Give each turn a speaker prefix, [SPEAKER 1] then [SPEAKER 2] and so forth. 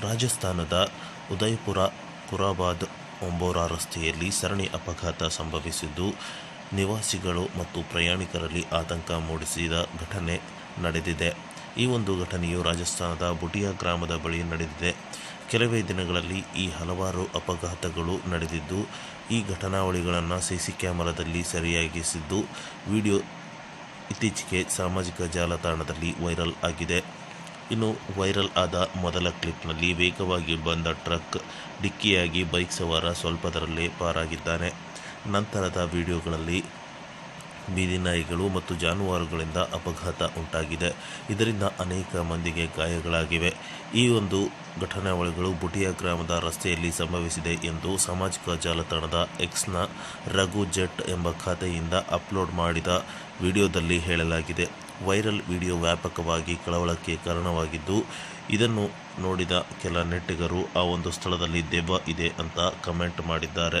[SPEAKER 1] ರಾಜಸ್ಥಾನದ ಉದಯ್ಪುರ ಕುರಾಬಾದ್ ಒಂಬೋರಾ ರಸ್ತೆಯಲ್ಲಿ ಸರಣಿ ಅಪಘಾತ ಸಂಭವಿಸಿದ್ದು, ನಿವಾಸಿಗಳು ಮತ್ತು ಪ್ರಯಾಣಿಕರಲ್ಲಿ ಆತಂಕ ಮೂಡಿಸಿದ ಘಟನೆ ನಡೆದಿದೆ. ಈ ಒಂದು ಘಟನೆಯು ರಾಜಸ್ಥಾನದ ಬುಟಿಯಾ ಗ್ರಾಮದ ಬಳಿ ನಡೆದಿದೆ. ಕೆಲವೇ ದಿನಗಳಲ್ಲಿ ಈ ಹಲವಾರು ಅಪಘಾತಗಳು ನಡೆದಿದ್ದು, ಈ ಘಟನಾವಳಿಗಳನ್ನು ಸಿ ಸಿ ಕ್ಯಾಮರಾದಲ್ಲಿ ಸರಿಯಾಗಿಸಿದ್ದು, ವಿಡಿಯೋ ಇತ್ತೀಚೆಗೆ ಸಾಮಾಜಿಕ ಜಾಲತಾಣದಲ್ಲಿ ವೈರಲ್ ಆಗಿದೆ. ಇನ್ನು ವೈರಲ್ ಆದ ಮೊದಲ ಕ್ಲಿಪ್ನಲ್ಲಿ ವೇಗವಾಗಿ ಬಂದ ಟ್ರಕ್ ಡಿಕ್ಕಿಯಾಗಿ ಬೈಕ್ ಸವಾರ ಸ್ವಲ್ಪದರಲ್ಲೇ ಪಾರಾಗಿದ್ದಾನೆ. ನಂತರದ ವಿಡಿಯೋಗಳಲ್ಲಿ ಬೀದಿ ನಾಯಿಗಳು ಮತ್ತು ಜಾನುವಾರುಗಳಿಂದ ಅಪಘಾತ ಉಂಟಾಗಿದೆ. ಇದರಿಂದ ಅನೇಕ ಮಂದಿಗೆ ಗಾಯಗಳಾಗಿವೆ. ಈ ಒಂದು ಘಟನಾವಳಿಗಳು ಬುಟಿಯಾ ಗ್ರಾಮದ ರಸ್ತೆಯಲ್ಲಿ ಸಂಭವಿಸಿದೆ ಎಂದು ಸಾಮಾಜಿಕ ಜಾಲತಾಣದ ಎಕ್ಸ್ನ ರಘು ಜೆಟ್ ಎಂಬ ಖಾತೆಯಿಂದ ಅಪ್ಲೋಡ್ ಮಾಡಿದ ವಿಡಿಯೋದಲ್ಲಿ ಹೇಳಲಾಗಿದೆ. ವೈರಲ್ ವಿಡಿಯೋ ವ್ಯಾಪಕವಾಗಿ ಕಳವಳಕ್ಕೆ ಕಾರಣವಾಗಿದ್ದು, ಇದನ್ನು ನೋಡಿದ ಕೆಲ ನೆಟ್ಟಿಗರು, ಆ ಒಂದು ಸ್ಥಳದಲ್ಲಿ ದೆವ್ವ ಇದೆ ಅಂತ ಕಮೆಂಟ್ ಮಾಡಿದ್ದಾರೆ.